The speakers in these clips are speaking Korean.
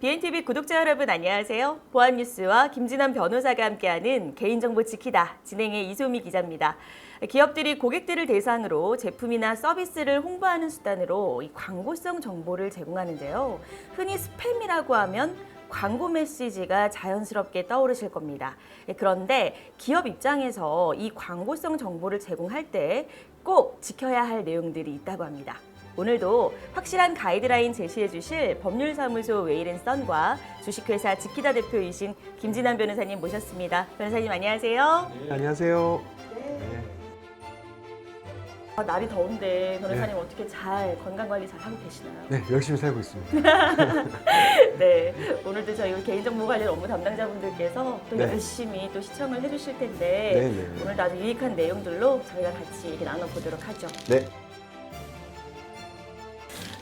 BNTV 구독자 여러분 안녕하세요. 보안 뉴스와 김진환 변호사가 함께하는 개인정보 지키다 진행의 이소미 기자입니다. 기업들이 고객들을 대상으로 제품이나 서비스를 홍보하는 수단으로 이 광고성 정보를 제공하는데요. 흔히 스팸이라고 하면 광고 메시지가 자연스럽게 떠오르실 겁니다. 예, 그런데 기업 입장에서 이 광고성 정보를 제공할 때 꼭 지켜야 할 내용들이 있다고 합니다. 오늘도 확실한 가이드라인 제시해 주실 법률사무소 웨이랜선과 주식회사 지키다 대표이신 김진환 변호사님 모셨습니다. 변호사님 안녕하세요. 네, 안녕하세요. 네. 아, 날이 더운데 변호사님 어떻게 잘 건강 관리 잘 하고 계시나요? 네, 열심히 살고 있습니다. 네, 오늘도 저희 개인정보 관련 업무 담당자분들께서 또 네. 열심히 또 시청을 해주실 텐데 네, 네. 오늘도 아주 유익한 내용들로 저희가 같이 이렇게 나눠보도록 하죠. 네.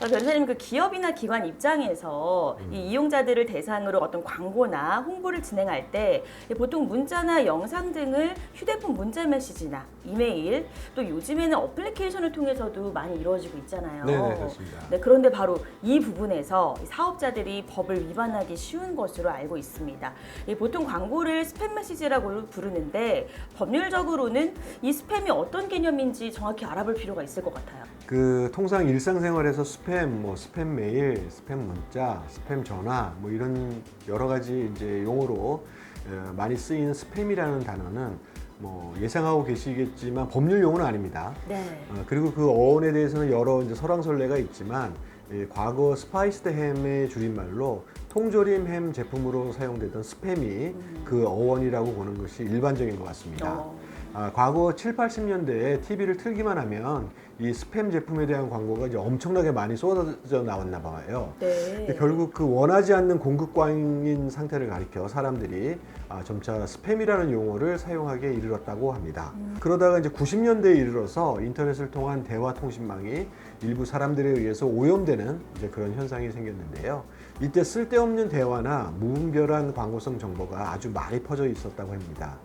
아, 변호사님 그 기업이나 기관 입장에서 음. 이 이용자들을 대상으로 어떤 광고나 홍보를 진행할 때 보통 문자나 영상 등을 휴대폰 문자 메시지나 이메일 또 요즘에는 어플리케이션을 통해서도 많이 이루어지고 있잖아요. 네, 네, 그렇습니다. 네, 그런데 바로 이 부분에서 이 사업자들이 법을 위반하기 쉬운 것으로 알고 있습니다. 이 보통 광고를 스팸 메시지라고 부르는데 법률적으로는 이 스팸이 어떤 개념인지 정확히 알아볼 필요가 있을 것 같아요. 그 통상 일상생활에서 스팸, 뭐 스팸 메일, 스팸 문자, 스팸 전화, 뭐 이런 여러 가지 이제 용어로 어, 많이 쓰이는 스팸이라는 단어는 뭐 예상하고 계시겠지만 법률 용어는 아닙니다. 네. 어, 그리고 그 어원에 대해서는 여러 이제 설왕설래가 있지만 예, 과거 스파이스드 햄의 줄임말로 통조림 햄 제품으로 사용되던 스팸이 그 어원이라고 보는 것이 일반적인 것 같습니다. 어. 아, 과거 7, 80년대에 TV를 틀기만 하면 이 스팸 제품에 대한 광고가 이제 엄청나게 많이 쏟아져 나왔나 봐요. 네. 결국 그 원하지 않는 공급광인 상태를 가리켜 사람들이 아, 점차 스팸이라는 용어를 사용하게 이르렀다고 합니다. 그러다가 이제 90년대에 이르러서 인터넷을 통한 대화 통신망이 일부 사람들에 의해서 오염되는 이제 그런 현상이 생겼는데요. 이때 쓸데없는 대화나 무분별한 광고성 정보가 아주 많이 퍼져 있었다고 합니다.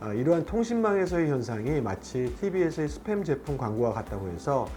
아, 이러한 통신망에서의 현상이 마치 TV에서의 스팸 제품 광고와 같다고 해서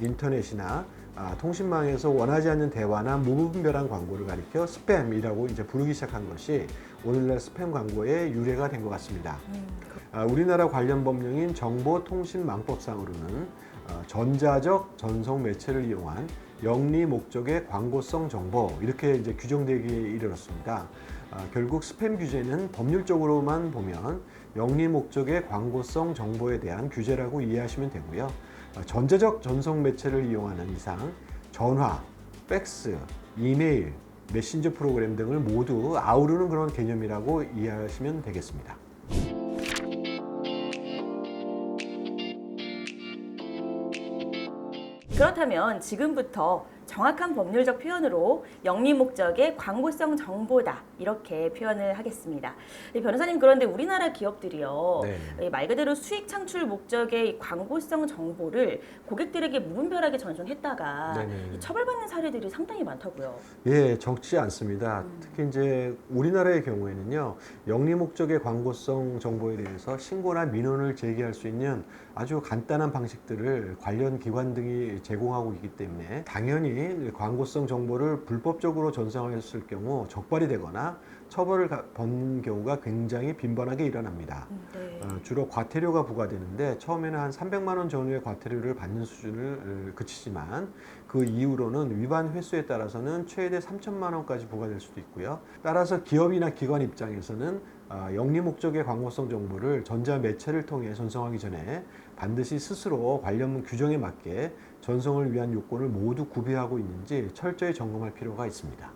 인터넷이나 아, 통신망에서 원하지 않는 대화나 무분별한 광고를 가리켜 스팸이라고 이제 부르기 시작한 것이 오늘날 스팸 광고의 유래가 된 것 같습니다. 음, 아, 우리나라 관련 법령인 정보통신망법상으로는 어, 전자적 전송 매체를 이용한 영리 목적의 광고성 정보 이렇게 이제 규정되기에 이르렀습니다. 아, 결국 스팸 규제는 법률적으로만 보면 영리 목적의 광고성 정보에 대한 규제라고 이해하시면 되고요. 아, 전자적 전송 매체를 이용하는 이상 전화, 팩스, 이메일, 메신저 프로그램 등을 모두 아우르는 그런 개념이라고 이해하시면 되겠습니다. 그렇다면 지금부터 정확한 법률적 표현으로 영리 목적의 광고성 정보다 이렇게 표현을 하겠습니다. 이 변호사님 그런데 우리나라 기업들이요 네. 이말 그대로 수익 창출 목적의 이 광고성 정보를 고객들에게 무분별하게 전송했다가 처벌받는 사례들이 상당히 많다고요. 예, 적지 않습니다. 특히 이제 우리나라의 경우에는요, 영리 목적의 광고성 정보에 대해서 신고나 민원을 제기할 수 있는 아주 간단한 방식들을 관련 기관 등이 제공하고 있기 때문에 당연히 광고성 정보를 불법적으로 전송했을 경우 적발이 되거나 처벌을 가- 받는 경우가 굉장히 빈번하게 일어납니다. 음, 네. 어, 주로 과태료가 부과되는데 처음에는 한 300만 원 전후의 과태료를 받는 수준을 어, 그치지만 그 이후로는 위반 횟수에 따라서는 최대 3천만 원까지 부과될 수도 있고요. 따라서 기업이나 기관 입장에서는 아, 영리 목적의 광고성 정보를 전자 매체를 통해 전송하기 전에 반드시 스스로 관련 규정에 맞게 전송을 위한 요건을 모두 구비하고 있는지 철저히 점검할 필요가 있습니다.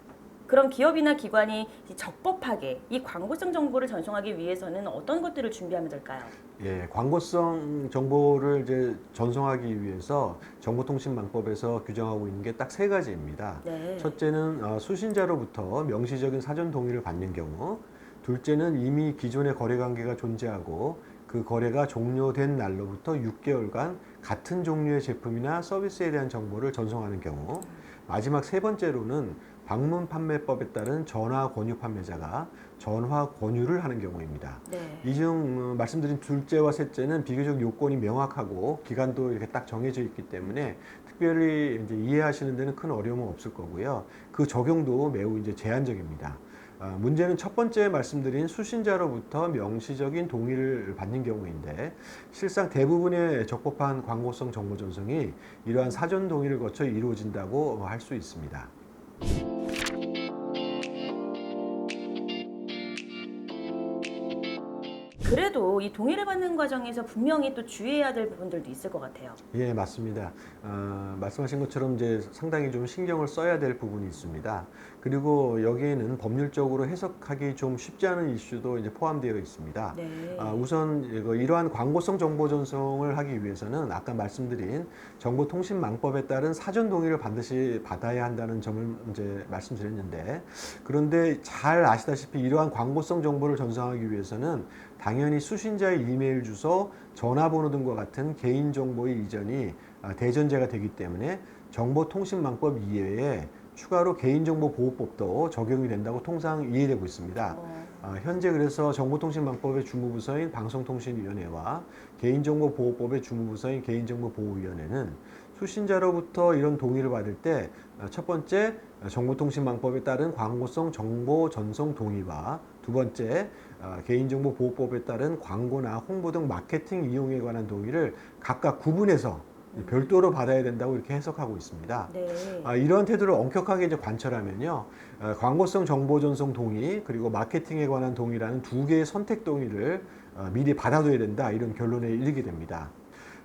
그럼 기업이나 기관이 이 적법하게 이 광고성 정보를 전송하기 위해서는 어떤 것들을 준비하면 될까요? 예, 광고성 정보를 이제 전송하기 위해서 정보통신망법에서 규정하고 있는 게 딱 세 가지입니다. 네. 첫째는 어, 수신자로부터 명시적인 사전 동의를 받는 경우, 둘째는 이미 기존의 거래 관계가 존재하고 그 거래가 종료된 날로부터 6개월간 같은 종류의 제품이나 서비스에 대한 정보를 전송하는 경우, 마지막 세 번째로는 방문 판매법에 따른 전화 권유 판매자가 전화 권유를 하는 경우입니다. 네. 이중 어, 말씀드린 둘째와 셋째는 비교적 요건이 명확하고 기간도 이렇게 딱 정해져 있기 때문에 특별히 이제 이해하시는 데는 큰 어려움은 없을 거고요. 그 적용도 매우 이제 제한적입니다. 아, 문제는 첫 번째 말씀드린 수신자로부터 명시적인 동의를 받는 경우인데 실상 대부분의 적법한 광고성 정보 전송이 이러한 사전 동의를 거쳐 이루어진다고 할 수 있습니다. 그래도 이 동의를 받는 과정에서 분명히 또 주의해야 될 부분들도 있을 것 같아요. 예, 맞습니다. 어, 말씀하신 것처럼 이제 상당히 좀 신경을 써야 될 부분이 있습니다. 그리고 여기에는 법률적으로 해석하기 좀 쉽지 않은 이슈도 이제 포함되어 있습니다. 네. 아, 우선 이러한 광고성 정보 전송을 하기 위해서는 아까 말씀드린 정보통신망법에 따른 사전 동의를 반드시 받아야 한다는 점을 이제 말씀드렸는데 그런데 잘 아시다시피 이러한 광고성 정보를 전송하기 위해서는 당연히 수신자의 이메일 주소, 전화번호 등과 같은 개인 정보의 이전이 아, 대전제가 되기 때문에 정보통신망법 이외에 추가로 개인정보보호법도 적용이 된다고 통상 이해되고 있습니다. 어, 아, 현재 그래서 정보통신망법의 주무부서인 방송통신위원회와 개인정보보호법의 주무부서인 개인정보보호위원회는 수신자로부터 이런 동의를 받을 때 첫 번째 어, 정보통신망법에 따른 광고성 정보 전송 동의와 두 번째 어, 개인정보보호법에 따른 광고나 홍보 등 마케팅 이용에 관한 동의를 각각 구분해서 별도로 받아야 된다고 이렇게 해석하고 있습니다. 네. 아, 이런 태도를 엄격하게 이제 관철하면요, 어, 광고성 정보 전송 동의 그리고 마케팅에 관한 동의라는 두 개의 선택 동의를 어, 미리 받아둬야 된다 이런 결론에 이르게 됩니다.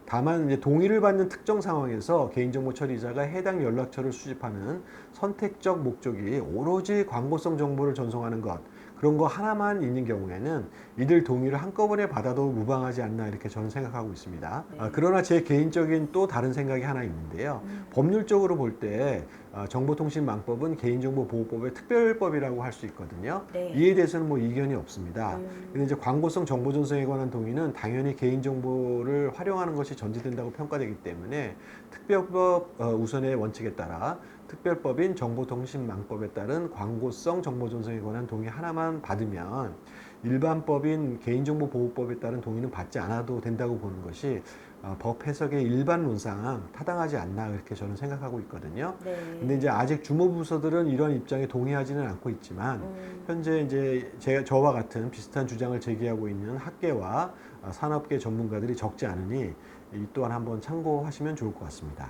다만 이제 동의를 받는 특정 상황에서 개인정보 처리자가 해당 연락처를 수집하는 선택적 목적이 오로지 광고성 정보를 전송하는 것 그런 거 하나만 있는 경우에는 이들 동의를 한꺼번에 받아도 무방하지 않나 이렇게 저는 생각하고 있습니다. 네. 아, 그러나 제 개인적인 또 다른 생각이 하나 있는데요. 법률적으로 볼 때 정보통신망법은 개인정보보호법의 특별법이라고 할 수 있거든요. 네. 이에 대해서는 뭐 이견이 없습니다. 음. 근데 이제 광고성 정보 전송에 관한 동의는 당연히 개인 정보를 활용하는 것이 전제된다고 평가되기 때문에 특별법 어, 우선의 원칙에 따라 특별법인 정보통신망법에 따른 광고성 정보 전송에 관한 동의 하나만 받으면 일반법인 개인정보보호법에 따른 동의는 받지 않아도 된다고 보는 것이 어, 법 해석의 일반론상 타당하지 않나 그렇게 저는 생각하고 있거든요. 네. 근데 이제 아직 주무부서들은 이런 입장에 동의하지는 않고 있지만 음, 현재 이제 제, 저와 같은 비슷한 주장을 제기하고 있는 학계와 어, 산업계 전문가들이 적지 않으니 이 또한 한번 참고하시면 좋을 것 같습니다.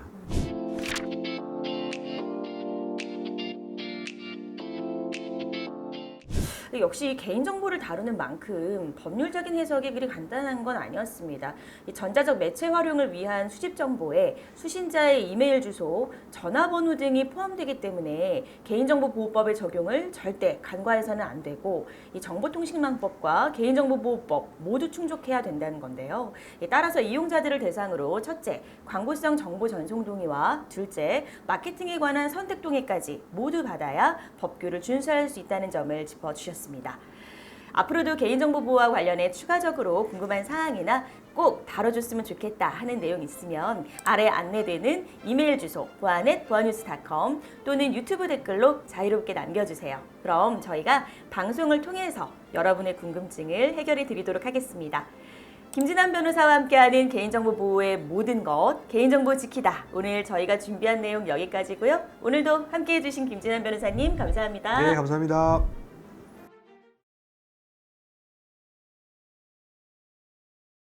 역시 개인정보를 다루는 만큼 법률적인 해석이 그리 간단한 건 아니었습니다. 이 전자적 매체 활용을 위한 수집 정보에 수신자의 이메일 주소, 전화번호 등이 포함되기 때문에 개인정보보호법의 적용을 절대 간과해서는 안 되고 이 정보통신망법과 개인정보보호법 모두 충족해야 된다는 건데요. 이 따라서 이용자들을 대상으로 첫째, 광고성 정보 전송 동의와 둘째, 마케팅에 관한 선택 동의까지 모두 받아야 법규를 준수할 수 있다는 점을 짚어주셨습니다. 앞으로도 개인정보 보호와 관련해 추가적으로 궁금한 사항이나 꼭 다뤄줬으면 좋겠다 하는 내용 있으면 아래 안내되는 이메일 주소 보아넷 보아뉴스.com 또는 유튜브 댓글로 자유롭게 남겨주세요. 그럼 저희가 방송을 통해서 여러분의 궁금증을 해결해 드리도록 하겠습니다. 김진환 변호사와 함께하는 개인정보 보호의 모든 것, 개인정보 지키다. 오늘 저희가 준비한 내용 여기까지고요. 오늘도 함께해 주신 김진환 변호사님 감사합니다. 네, 감사합니다.